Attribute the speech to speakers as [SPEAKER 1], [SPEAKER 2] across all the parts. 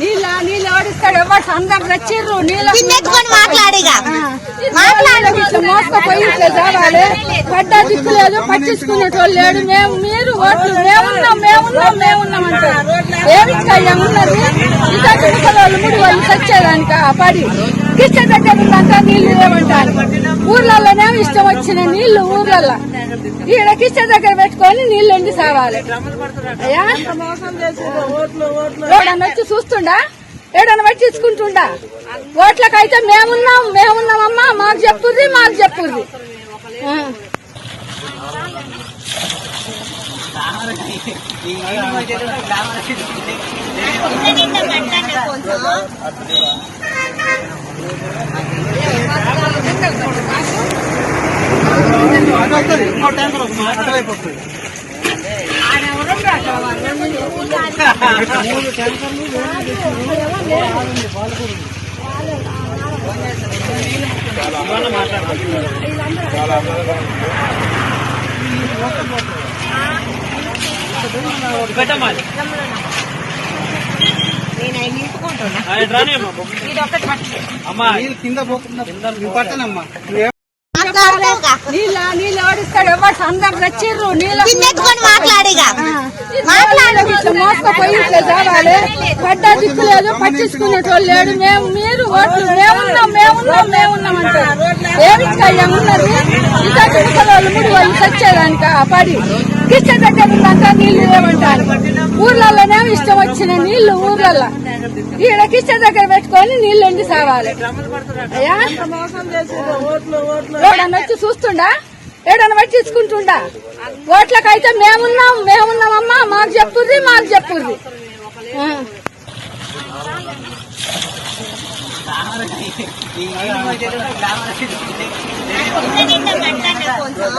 [SPEAKER 1] నీళ్ళు నీళ్ళు ఎవరు అందరు తెచ్చిర్రు? నీళ్ళు
[SPEAKER 2] మాట్లాడిగా.
[SPEAKER 1] మాట్లాడు. ఇట్లా పడ్డా దిక్కు లేదు పట్టించుకునేటోళ్ళు లేడు మేము మీరు ఓట్లు మేమున్నాం మేమున్నాం మేమున్నాం అంటారు ఏమిచ్చాయ్యా ఉన్నది ఇంకా ముడి వాళ్ళు చచ్చేదానిక పడి. కిచ్చ దగ్గర ఉందంతా నీళ్ళు లేవంటారు ఊర్లలోనే ఇష్టం వచ్చిన నీళ్ళు ఊర్లలో ఈడకి కిచ్చ దగ్గర పెట్టుకొని నీళ్ళు ఎండి సావాలి. అయ్యా? ఎవడన్నా వచ్చి చూస్తుండా? ఏడన్నా ఇచ్చుకుంటుండా ఓట్లకైతే మేమున్నాం మేమున్నామమ్మా మాకు చెప్పుర్రి మాకు చెప్పుర్రి. ఆ.
[SPEAKER 3] పెట్టమ్మాలి
[SPEAKER 2] నేను అవి నింపుకుంటున్నా
[SPEAKER 3] అమ్మా
[SPEAKER 4] నీళ్ళు కింద పోకుండా. పట్టనమ్మా.
[SPEAKER 1] నీళ్ళ నీళ్ళు ఓడిస్తాడు. ఎవరు అందరు తెచ్చిర్రు నీళ్ళు
[SPEAKER 2] మాట్లాడిగా
[SPEAKER 1] పడ్డా దిక్కు లేదు పట్టించుకునేటోళ్ళు లేడు. మేము మీరు ఓట్లు మేమున్నాం మేమున్నాం మేమున్నాం అంటారు ఉన్నది? ఇంకా ముడి వాళ్ళు చచ్చేదానిక? పడి. కిచ్చ దగ్గర నీళ్ళు లేవంటారు ఊర్లలోనే ఇష్టం వచ్చిన నీళ్ళు ఊర్లలో ఈడ కిచ్చ దగ్గర పెట్టుకొని నీళ్ళు ఎండి సావాలి. ఎవడన్నా వచ్చి చూస్తుండా? ఏడన్నా పట్టించుకుంటుండా? ఓట్లకైతే మేమున్నాం మేమున్నామమ్మా మాకు చెప్పుర్రి మాకు చెప్పుర్రి. కొంచెం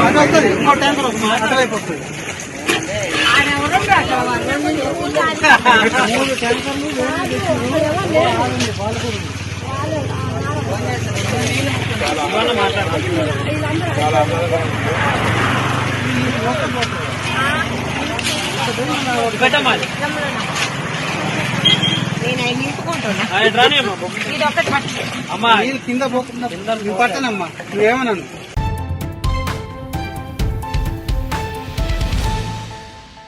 [SPEAKER 4] అటు వస్తుంది ఇంకో ట్యాంకర్ వస్తుంది అటువైపు వస్తుంది మూడు ట్యాంకర్లు
[SPEAKER 3] పెట్టమ్మాలి
[SPEAKER 2] నేను అవి నింపుకుంటున్నా
[SPEAKER 3] రాని అమ్మా.
[SPEAKER 4] కింద పోకుండా పట్టనమ్మా. నువ్వేమన్నాను